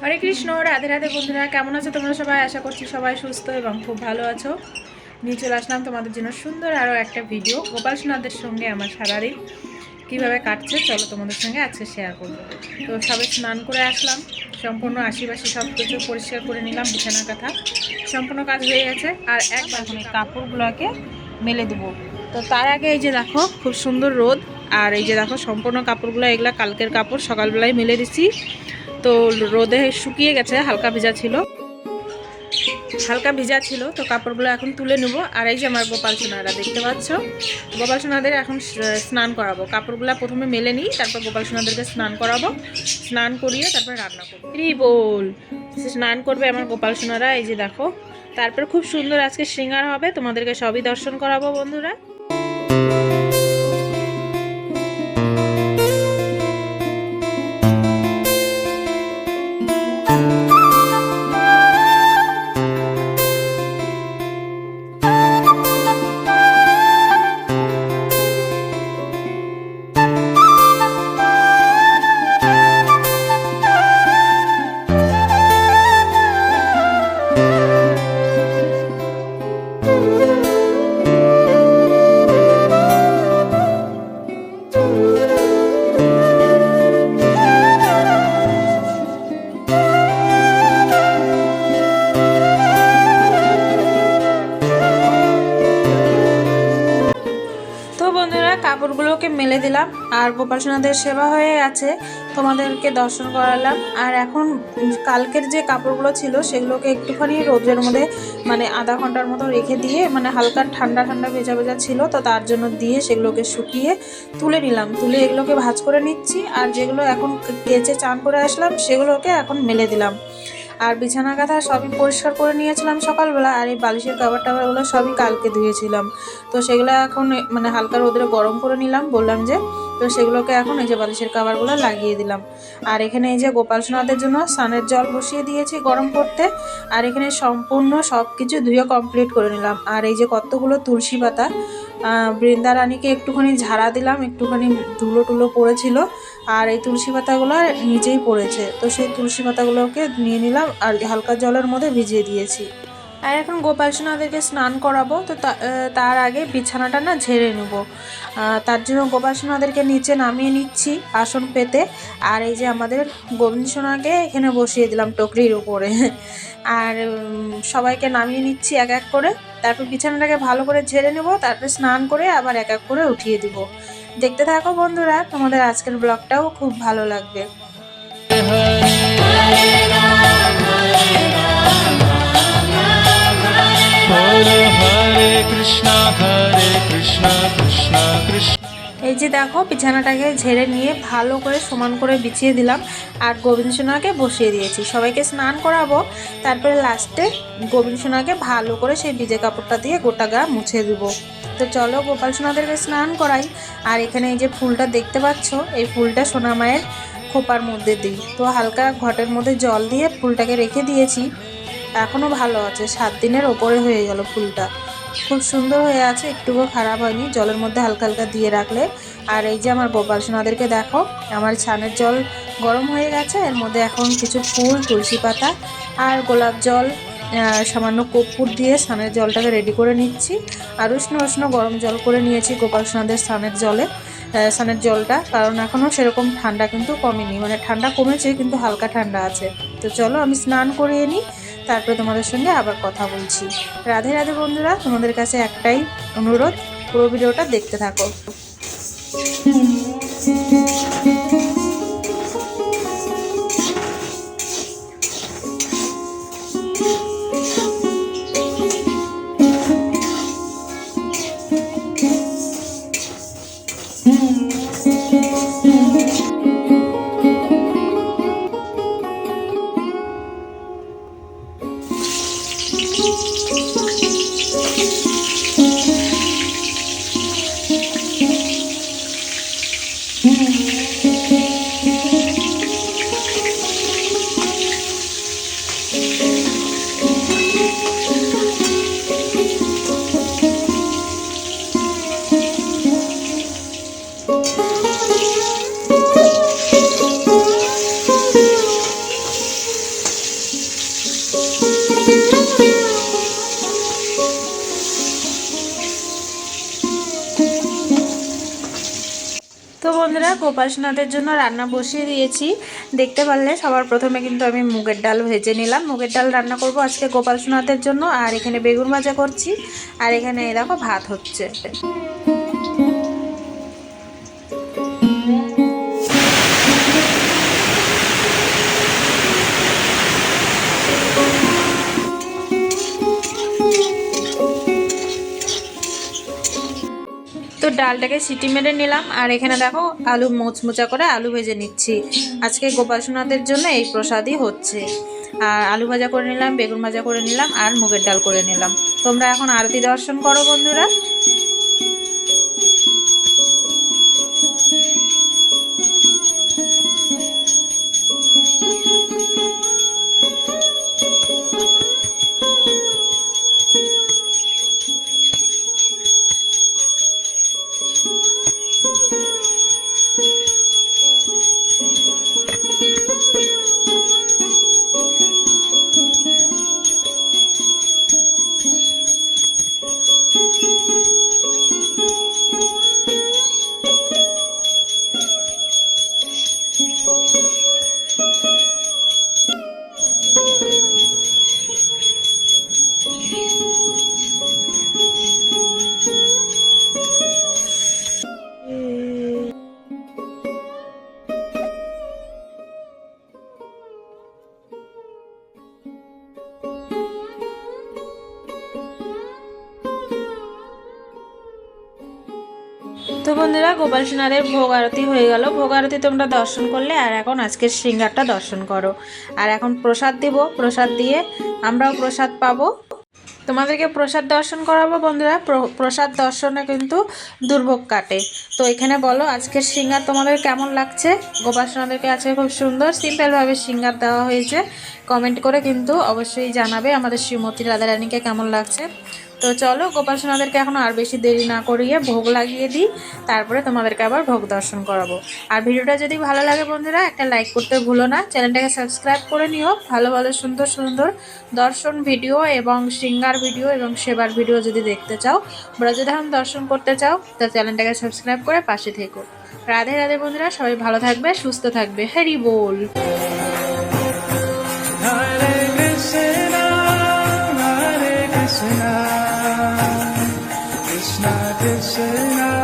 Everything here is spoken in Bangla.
হরে কৃষ্ণ, রাধে রাধে বন্ধুরা, কেমন আছো তোমরা সবাই? আশা করছি সবাই সুস্থ এবং খুব ভালো আছো। নিয়ে চলে আসলাম তোমাদের জন্য সুন্দর আরও একটা ভিডিও। গোপাল সোনাদের সঙ্গে আমার সারাদিন কীভাবে কাটছে, চলো তোমাদের সঙ্গে আজকে শেয়ার করব। তো সবে স্নান করে আসলাম, সম্পূর্ণ আশিবাসি সব কিছু পরিষ্কার করে নিলাম বিছানা কথা, সম্পূর্ণ কাজ হয়ে গেছে। আর একবার এখন কাপড়গুলোকে মেলে দেবো। তো তার আগে এই যে দেখো, খুব সুন্দর রোদ। আর এই যে দেখো, সম্পূর্ণ কাপড়গুলো, এগুলা কালকের কাপড় সকালবেলায় মেলে দিছি। তো রোদে শুকিয়ে গেছে, হালকা ভেজা ছিল। হালকা ভিজা ছিল, তো কাপড়গুলো এখন তুলে নেব। আর এই যে আমার গোপাল সোনারা, দেখতে পাচ্ছ? গোপাল সোনাদের এখন স্নান করাবো। কাপড়গুলো প্রথমে মেলে নিই, তারপর গোপাল সোনাদেরকে স্নান করাবো। স্নান করিয়ে তারপর রান্না করব। রি বল স্নান করবে আমার গোপাল সোনারা, এই যে দেখো। তারপর খুব সুন্দর আজকে শৃঙ্গার হবে, তোমাদেরকে সবই দর্শন করাবো বন্ধুরা। মেলে দিলাম। আর গোপাল সোনাদের সেবা হয়ে আছে। তোমাদেরকে দর্শন করালাম। আর এখন কালকের যে কাপড়গুলো ছিল, সেগুলোকে একটুখানি রোদের মধ্যে মানে আধা ঘণ্টার মতো রেখে দিয়ে মানে হালকা ঠান্ডা ঠান্ডা ভেজা ভেজা ছিল, তো তার জন্য দিয়ে সেগুলোকে শুকিয়ে তুলে নিলাম। তুলে এগুলোকে ভাজ করে নিচ্ছি। আর যেগুলো এখন কেচে চান করে আসলাম, সেগুলোকে এখন মেলে দিলাম। আর বিছানা কাঁথা সবই পরিষ্কার করে নিয়েছিলাম সকালবেলা আর এই বালিশের কাবার টাবারগুলো সবই কালকে ধুয়েছিলাম। তো সেগুলো এখন মানে হালকা রোদে গরম করে নিলাম বললাম যে তো সেগুলোকে এখন এই যে বালিশের কাবারগুলো লাগিয়ে দিলাম। আর এখানে এই যে গোপাল সোনাদের জন্য স্নানের জল বসিয়ে দিয়েছি গরম করতে আর এখানে সম্পূর্ণ সব কিছু ধুয়ে কমপ্লিট করে নিলাম। আর এই যে কতগুলো তুলসী পাতা আহ, বৃন্দা রানীকে একটুখানি ঝাড়া দিলাম একটুখানি ধুলো টুলো পড়েছিল আর এই তুলসী পাতাগুলো নিচেই পড়েছে। তো সেই তুলসী পাতাগুলোকে নিয়ে নিলাম আর হালকা জলের মধ্যে ভিজিয়ে দিয়েছি। আর এখন গোপাল সোনাদেরকে স্নান করাবো, তো তা- তার আগে বিছানাটা না ঝেড়ে নেব। তার জন্য গোপাল সোনাদেরকে নিচে নামিয়ে নিচ্ছি আসন পেতে। আর এই যে আমাদের গোবিন্দ সোনাকে এখানে বসিয়ে দিলাম টকরির উপরে। আর সবাইকে নামিয়ে নিচ্ছি এক এক করে। তারপর বিছানাটাকে ভালো করে ঝেড়ে নেব, তারপরে স্নান করে আবার এক এক করে উঠিয়ে দিব। দেখতে থাকো বন্ধুরা, তোমাদের আজকের ব্লগটাও খুব ভালো লাগবে। হরে কৃষ্ণ হরে কৃষ্ণ কৃষ্ণ কৃষ্ণ। যে দেখো বিছানাটাকে ঝেড়ে নিয়ে ভালো করে সমান করে বিছিয়ে দিলাম আর গোবিন্দ সোনাকে বসিয়ে দিয়েছি। সবাইকে স্নান করাবো, তারপরে লাস্টে গোবিন্দ সোনাকে ভালো করে সেই ভিজে কাপড়টা দিয়ে গোটা গা মুছে দিব। তো চলো গোপাল সোনাদেরকে স্নান করাই। আর এখানে এই যে ফুলটা দেখতে পাচ্ছ, এই ফুলটা সোনা মায়ের খোপার মধ্যে দিই। তো হালকা ঘটের মধ্যে জল দিয়ে ফুলটাকে রেখে দিয়েছি। এখনও ভালো আছে, সাত দিনের ওপরে হয়ে গেল ফুলটা। খুব সুন্দর হয়ে আছে একটুকু খারাপ হয়নি। জলের মধ্যে হালকা হালকা দিয়ে রাখলে। আর এই যে আমার গোপাল সোনাদেরকে দেখো, আমার ছানের জল গরম হয়ে গেছে। এর মধ্যে এখন কিছু ফুল, তুলসী পাতা আর গোলাপ জল সামান্য কর্পূর দিয়ে স্নানের জলটাকে রেডি করে নিচ্ছি। আর উষ্ণ উষ্ণ গরম জল করে নিয়েছি গোপাল সোনাদের স্নানের জলে স্নানের জলটা। কারণ এখনও সেরকম ঠান্ডা কিন্তু কমেনি। মানে ঠান্ডা কমেছে, কিন্তু হালকা ঠান্ডা আছে। তো চলো আমি স্নান করিয়ে নিই। তারপরে তোমাদের সঙ্গে আবার কথা বলছি। রাধে রাধে বন্ধুরা, তোমাদের কাছে একটাই অনুরোধ, পুরো ভিডিওটা দেখতে থাকো। গোপালসোনাদের জন্য রান্না বসিয়ে দিয়েছি। দেখতে পারলে সবার প্রথমে কিন্তু আমি মুগের ডাল ভেজে নিলাম। মুগের ডাল রান্না করব আজকে গোপালসোনাদের জন্য। আর এখানে বেগুন ভাজা করছি। আর এখানে, দেখো, ভাত হচ্ছে। তো ডালটাকে সিটি মেরে নিলাম। আর এখানে দেখো, আলু মোচমোচা করে আলু ভেজে নিচ্ছি। আজকে গোপালসোনাদের জন্য এই প্রসাদই হচ্ছে। আর আলু ভাজা করে নিলাম, বেগুন ভাজা করে নিলাম, আর মুগের ডাল করে নিলাম। তোমরা এখন আরতি দর্শন করো বন্ধুরা। তো বন্ধুরা, গোপাল সোনাদের ভোগ আরতি হয়ে গেল। ভোগ আরতি তোমরা দর্শন করলে, আর এখন আজকের শৃঙ্গারটা দর্শন করো। আর এখন প্রসাদ দিব। প্রসাদ দিয়ে আমরাও প্রসাদ পাবো। তোমাদেরকে প্রসাদ দর্শন করাবো বন্ধুরা। প্র- প্রসাদ দর্শনে কিন্তু দুর্ভোগ কাটে। তো এখানে বলো, আজকের সিঙ্গার তোমাদের কেমন লাগছে? গোপাল সোনাদেরকে আজকে খুব সুন্দর সিম্পলভাবে সিঙ্গার দেওয়া হয়েছে। কমেন্ট করে কিন্তু অবশ্যই জানাবে আমাদের শ্রীমতী রাধারানীকে কেমন লাগছে। তো চলো, গোপাল সোনাদেরকে এখন আর বেশি দেরি না করিয়ে ভোগ লাগিয়ে দিই। তারপরে তোমাদেরকে আবার ভোগ দর্শন করাবো। আর ভিডিওটা যদি ভালো লাগে বন্ধুরা, একটা লাইক করতে ভুলো না। চ্যানেলটাকে সাবস্ক্রাইব করে নিও। ভালো ভালো, সুন্দর সুন্দর দর্শন ভিডিও এবং সিঙ্গার ভিডিও এবং সেবার ভিডিও যদি দেখতে চাও, ব্রজধাম দর্শন করতে চাও, তো চ্যানেলটাকে সাবস্ক্রাইব করে পাশে থেকো। রাধে রাধে বন্ধুরা, সবাই ভালো থাকবে, সুস্থ থাকবে। হ্যারি বল। say now